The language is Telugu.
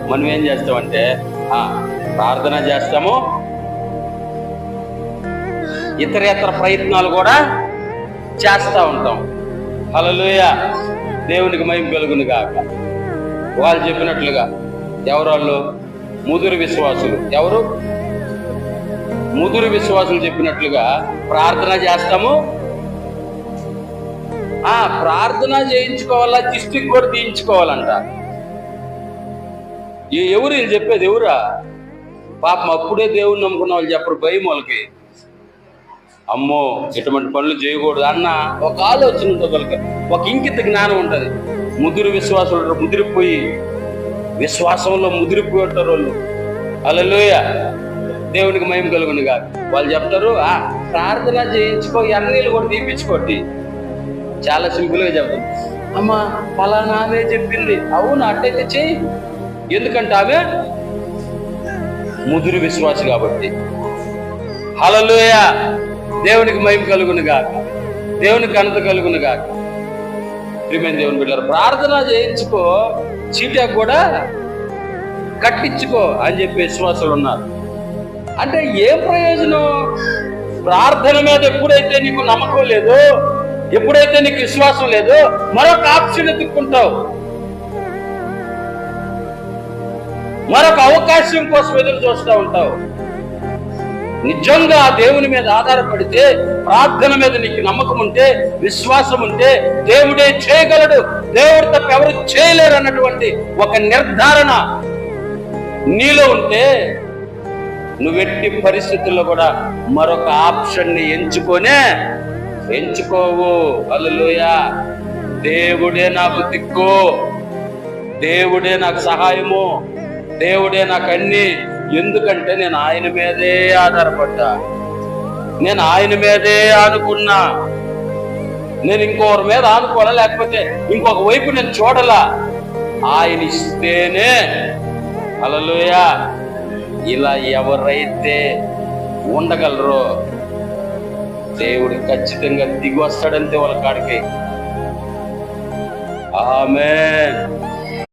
మనం ఏం చేస్తామంటే ఆ, ప్రార్థన చేస్తాము. ఇతర ఇతర ప్రయత్నాలు కూడా చేస్తా ఉంటాం. హల్లెలూయ. దేవునికి మయం కలుగును కాక వాళ్ళు చెప్పినట్లుగా ఎవరాళ్ళు? ముదురు విశ్వాసులు. ఎవరు? ముదురు విశ్వాసులు చెప్పినట్లుగా ప్రార్థన చేస్తాము. ఆ ప్రార్థన చేయించుకోవాలా దిష్టికి కూడా తీయించుకోవాలంట. ఎవరు వీళ్ళు చెప్పేది ఎవరా? పాపం అప్పుడే దేవుని నమ్ముకున్న వాళ్ళు చెప్పరు భయం వాళ్ళకి. అమ్మో ఇటువంటి పనులు చేయకూడదు అన్న ఒక ఆలోచన ఉంటుంది వాళ్ళకి. ఒక ఇంకిత జ్ఞానం ఉంటుంది. ముదురు విశ్వాసులు ముదిరిపోయి. విశ్వాసంలో ముదిరిపోయి ఉంటారు వాళ్ళు. అలలోయ దేవునికి మయం కలుగును కాదు వాళ్ళు చెప్తారు ఆ ప్రార్థన చేయించుకో అన్నీళ్ళు కూడా తీపించుకోండి చాలా సింపుల్గా చెప్తారు. అమ్మా ఫలానా ఆమె చెప్పింది. అవును అట్టయితే చేయి ఎందుకంటే ఆమె ముదురు విశ్వాసి కాబట్టి. హలలోయ దేవునికి మహిమ కలుగును గాక దేవునికి అనంత కలుగును గాక ప్రియమైన దేవుని బిడ్డారు ప్రార్థన చేయించుకో చీటా కూడా కట్టించుకో అని చెప్పి విశ్వాసులు ఉన్నారు. అంటే ఏ ప్రయోజనం? ప్రార్థన మీద ఎప్పుడైతే నీకు నమ్మకం లేదు ఎప్పుడైతే నీకు విశ్వాసం లేదో మరొక ఆప్షన్ ఎదుర్కొంటావు మరొక అవకాశం కోసం ఎదురు చూస్తూ ఉంటావు. నిజంగా ఆ దేవుని మీద ఆధారపడితే ప్రార్థన మీద నీకు నమ్మకం ఉంటే విశ్వాసం ఉంటే దేవుడే చేయగలడు. దేవుడు తప్ప ఎవరు చేయలేరు అన్నటువంటి ఒక నిర్ధారణ నీలో ఉంటే నువ్వెట్టి పరిస్థితుల్లో కూడా మరొక ఆప్షన్ని ఎంచుకొనే ఎంచుకోవు. అల్లుయా దేవుడే నాకు దిక్కు. దేవుడే నాకు సహాయము. దేవుడే నాకు అన్ని ఎందుకంటే నేను ఆయన మీదే ఆధారపడ్డా. నేను ఆయన మీదే ఆనుకున్నా. నేను ఇంకొకరి మీద ఆనుకోవాలా? లేకపోతే ఇంకొక వైపు నేను చూడలా? ఆయన ఇస్తేనే. అలలుయా ఇలా ఎవరైతే ఉండగలరో దేవుడు ఖచ్చితంగా దిగి వస్తాడంతే వాళ్ళ కాడికి. ఆమె